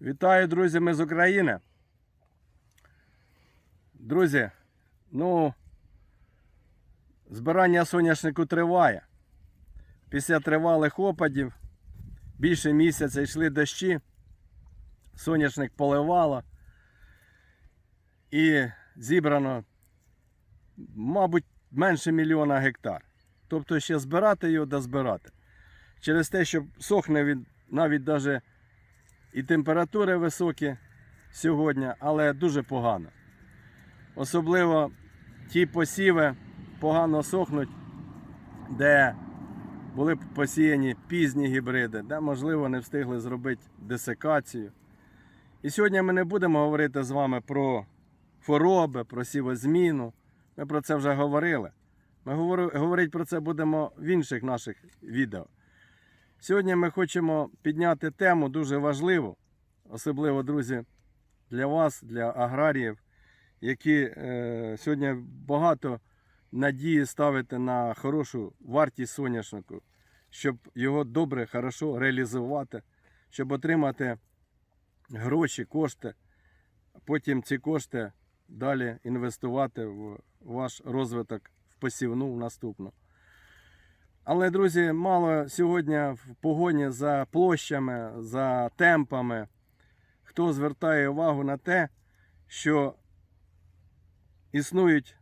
Вітаю, друзі, ми з України. Друзі, ну, збирання соняшнику триває. Після тривалих опадів більше місяця йшли дощі, соняшник поливало і зібрано, мабуть, менше мільйона гектар. Тобто ще збирати його да збирати. Через те, що сохне він навіть даже і температури високі сьогодні, але дуже погано. Особливо ті посіви погано сохнуть, де були посіяні пізні гібриди, де, можливо, не встигли зробити десикацію. І сьогодні ми не будемо говорити з вами про хвороби, про сівозміну. Ми про це вже говорили. Ми говорити про це будемо в інших наших відео. Сьогодні ми хочемо підняти тему дуже важливу, особливо, друзі, для вас, для аграріїв, які е, сьогодні багато надії ставите на хорошу вартість соняшнику, щоб його добре, хорошо реалізувати, щоб отримати гроші, кошти, потім ці кошти далі інвестувати в ваш розвиток в посівну в наступну. Але, друзі, мало сьогодні в погоні за площами, за темпами, хто звертає увагу на те, що існують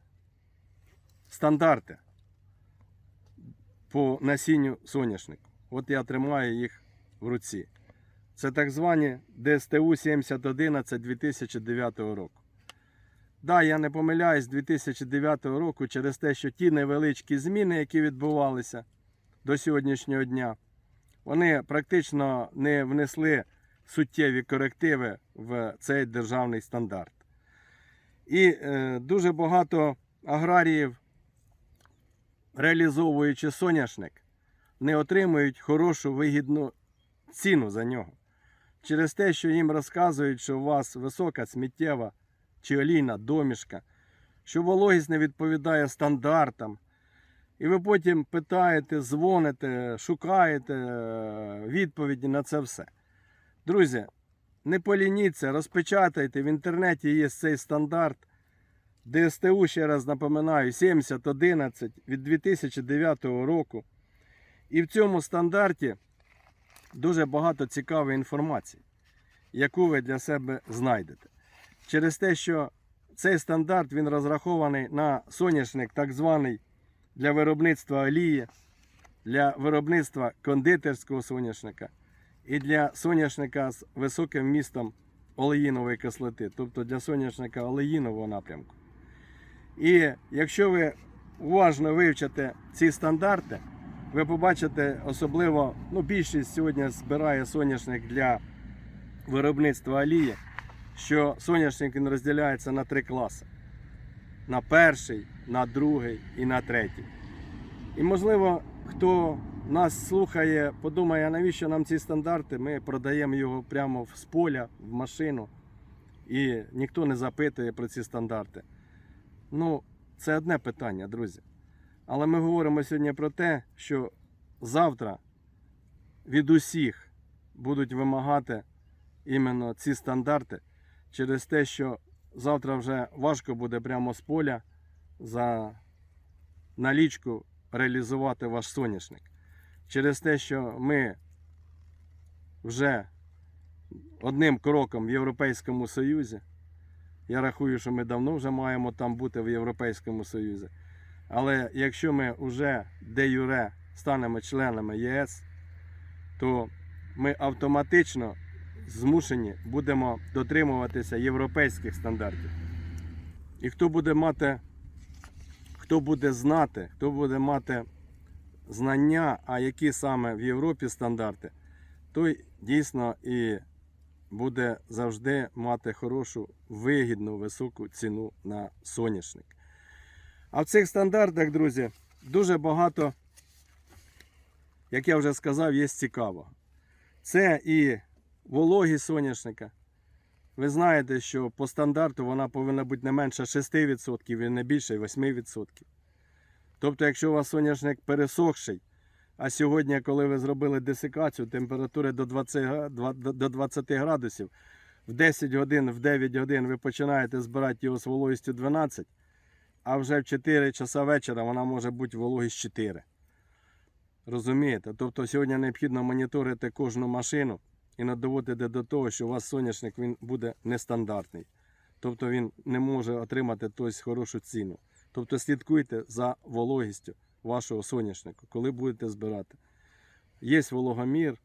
стандарти по насінню соняшнику. От я тримаю їх в руці. Це так звані ДСТУ 7011 2009 року. Да, я не помиляюсь, 2009 року через те, що ті невеличкі зміни, які відбувалися до сьогоднішнього дня, вони практично не внесли суттєві корективи в цей державний стандарт. І е, дуже багато аграріїв, реалізовуючи соняшник, не отримують хорошу вигідну ціну за нього. Через те, що їм розказують, що у вас висока сміттєва чи олійна домішка, що вологість не відповідає стандартам. І ви потім питаєте, дзвоните, шукаєте е, відповіді на це все. Друзі, не полініться, розпечатайте. В інтернеті є цей стандарт. ДСТУ, ще раз напоминаю, 7011 від 2009 року. І в цьому стандарті дуже багато цікавої інформації, яку ви для себе знайдете. Через те, що цей стандарт він розрахований на соняшник, так званий для виробництва олії, для виробництва кондитерського соняшника і для соняшника з високим вмістом олеїнової кислоти, тобто для соняшника олеїнового напрямку. І якщо ви уважно вивчите ці стандарти, ви побачите особливо, ну, більшість сьогодні збирає соняшник для виробництва олії, що соняшник розділяється на три класи: на перший, на другий і на третій. І можливо, хто нас слухає, подумає, а навіщо нам ці стандарти? Ми продаємо його прямо з поля, в машину, і ніхто не запитує про ці стандарти. Ну, це одне питання, друзі. Але ми говоримо сьогодні про те, що завтра від усіх будуть вимагати іменно ці стандарти через те, що завтра вже важко буде прямо з поля за налічку реалізувати ваш соняшник. Через те, що ми вже одним кроком в Європейському Союзі. Я рахую, що ми давно вже маємо там бути в Європейському Союзі. Але якщо ми вже де юре станемо членами ЄС, то ми автоматично змушені будемо дотримуватися європейських стандартів. І хто буде мати, хто буде знати, хто буде мати знання, а які саме в Європі стандарти, той дійсно і буде завжди мати хорошу, вигідну, високу ціну на соняшник. А в цих стандартах, друзі, дуже багато, як я вже сказав, є цікавого. Це і вологість соняшника. Ви знаєте, що по стандарту вона повинна бути не менше 6% і не більше 8%. Тобто, якщо у вас соняшник пересохший, А сьогодні, коли ви зробили десикацію, температури до 20, га- два- до- до 20 градусів, в 10 годин, в 9 годин ви починаєте збирати його з вологістю 12, а вже в 4 часа вечора вона може бути вологість 4. Розумієте? Тобто сьогодні необхідно моніторити кожну машину і не доводити до того, що у вас соняшник він буде нестандартний. Тобто він не може отримати тось хорошу ціну. Тобто слідкуйте за вологістю вашого соняшнику, коли будете збирати. Є вологомір,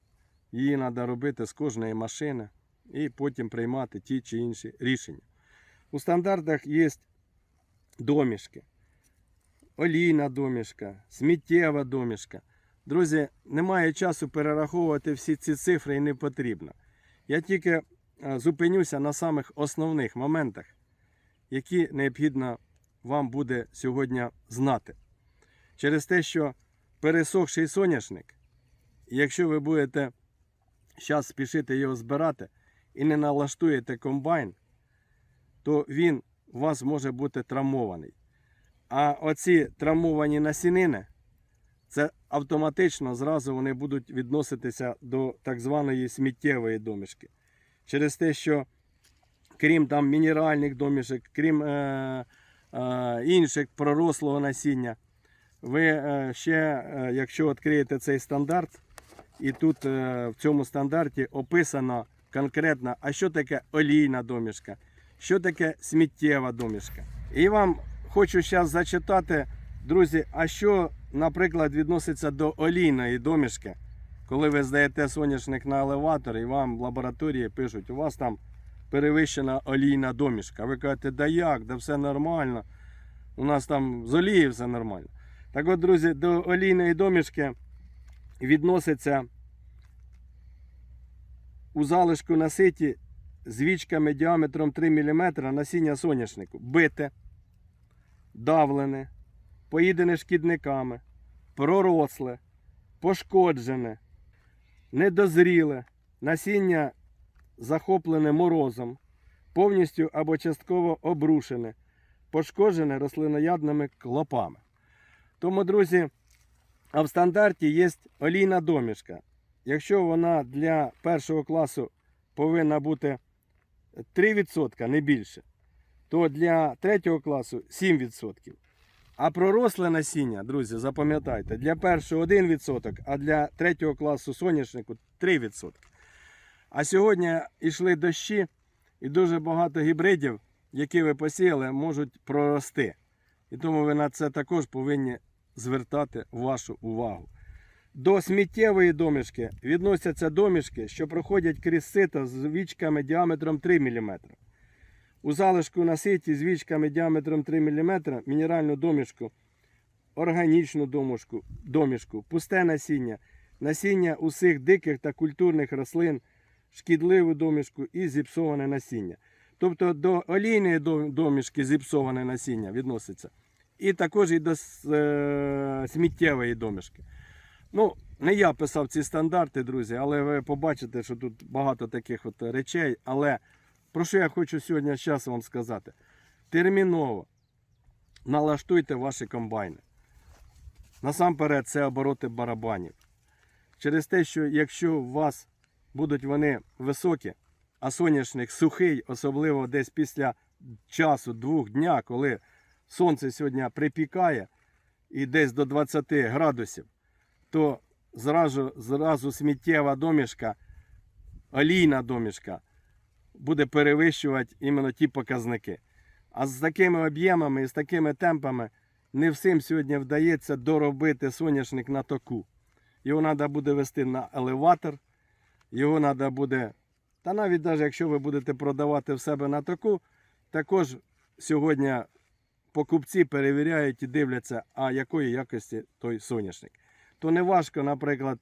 її треба робити з кожної машини і потім приймати ті чи інші рішення. У стандартах є домішки, олійна домішка, сміттєва домішка. Друзі, немає часу перераховувати всі ці цифри і не потрібно. Я тільки е, зупинюся на самих основних моментах, які необхідно вам буде сьогодні знати. Через те, що пересохший соняшник, якщо ви будете зараз спішити його збирати і не налаштуєте комбайн, то він у вас може бути травмований. А оці травмовані насінини, це автоматично зразу вони будуть відноситися до так званої сміттєвої домішки. Через те, що крім там мінеральних домішок, крім е, е, інших пророслого насіння, ви е, ще, е, якщо відкриєте цей стандарт, і тут е, в цьому стандарті описано конкретно, а що таке олійна домішка, що таке сміттєва домішка. І вам хочу зараз зачитати, друзі, а що, наприклад, відноситься до олійної домішки, коли ви здаєте соняшник на елеватор і вам в лабораторії пишуть, у вас там перевищена олійна домішка. Ви кажете, да як, да все нормально. У нас там з олії все нормально. Так от, друзі, до олійної домішки відноситься у залишку на ситі з вічками діаметром 3 мм насіння соняшнику. Бите, давлене, поїдене шкідниками, проросле, пошкоджене, недозріле, насіння захоплене морозом, повністю або частково обрушене, пошкоджене рослиноядними клопами. Тому, друзі, а в стандарті є олійна домішка. Якщо вона для першого класу повинна бути 3%, не більше, то для третього класу 7%. А проросле насіння, друзі, запам'ятайте, для першого 1%, а для третього класу соняшнику 3%. А сьогодні йшли дощі, і дуже багато гібридів, які ви посіяли, можуть прорости. І тому ви на це також повинні звертати вашу увагу. До сміттєвої домішки відносяться домішки, що проходять крізь сито з вічками діаметром 3 мм. У залишку на ситі з вічками діаметром 3 мм мінеральну домішку, органічну домішку, домішку, пусте насіння, насіння усіх диких та культурних рослин, шкідливу домішку і зіпсоване насіння. Тобто до олійної домішки зіпсоване насіння відноситься. І також і до е, сміттєвої домішки. Ну, не я писав ці стандарти, друзі, але ви побачите, що тут багато таких от речей. Але про що я хочу сьогодні зараз вам сказати? Терміново налаштуйте ваші комбайни. Насамперед, це обороти барабанів. Через те, що якщо у вас будуть вони високі, а соняшник сухий, особливо десь після часу, двох дня, коли сонце сьогодні припікає і десь до 20 градусів, то зразу, зразу сміттєва домішка, олійна домішка буде перевищувати іменно ті показники. А з такими об'ємами і з такими темпами не всім сьогодні вдається доробити соняшник на току. Його треба буде вести на елеватор, його треба буде. Та навіть навіть якщо ви будете продавати в себе на току, також сьогодні покупці перевіряють і дивляться, а якої якості той соняшник. То не важко, наприклад,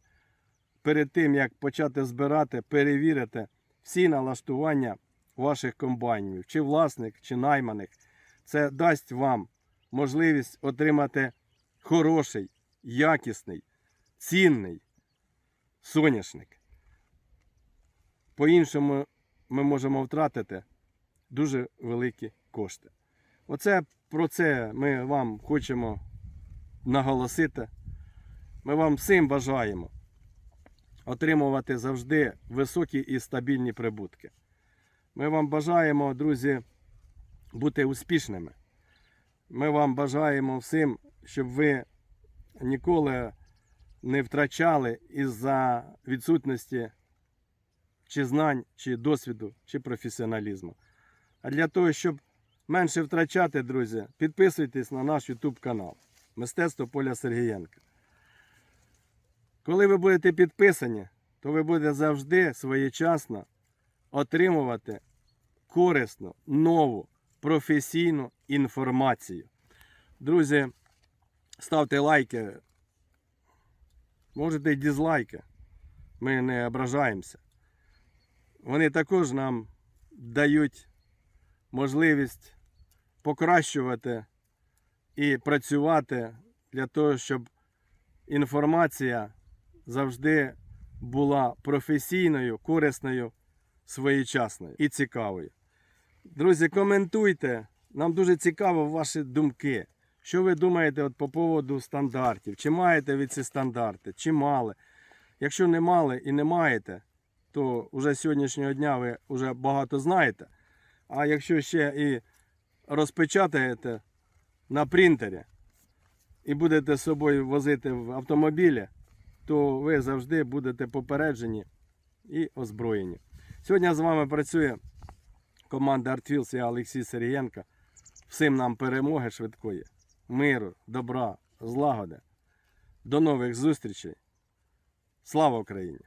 перед тим як почати збирати, перевірити всі налаштування ваших комбайнів, чи власник, чи найманих. Це дасть вам можливість отримати хороший, якісний, цінний соняшник. По-іншому ми можемо втратити дуже великі кошти. Оце про це ми вам хочемо наголосити. Ми вам всім бажаємо отримувати завжди високі і стабільні прибутки. Ми вам бажаємо, друзі, бути успішними. Ми вам бажаємо всім, щоб ви ніколи не втрачали із-за відсутності чи знань, чи досвіду, чи професіоналізму. А для того, щоб менше втрачати, друзі, підписуйтесь на наш YouTube канал Мистецтво Поля Сергієнка. Коли ви будете підписані, то ви будете завжди своєчасно отримувати корисну, нову, професійну інформацію. Друзі, ставте лайки, можете й дізлайки. Ми не ображаємося. Вони також нам дають можливість покращувати і працювати для того, щоб інформація завжди була професійною, корисною, своєчасною і цікавою. Друзі, коментуйте. Нам дуже цікаво ваші думки. Що ви думаєте от по поводу стандартів? Чи маєте ви ці стандарти, чи мали? Якщо не мали і не маєте, то вже сьогоднішнього дня ви вже багато знаєте. А якщо ще і розпечатаєте на принтері і будете з собою возити в автомобілі, то ви завжди будете попереджені і озброєні. Сьогодні з вами працює команда Артвілс і Олексій Сергієнко. Всім нам перемоги швидкої, миру, добра, злагоди. До нових зустрічей. Слава Україні!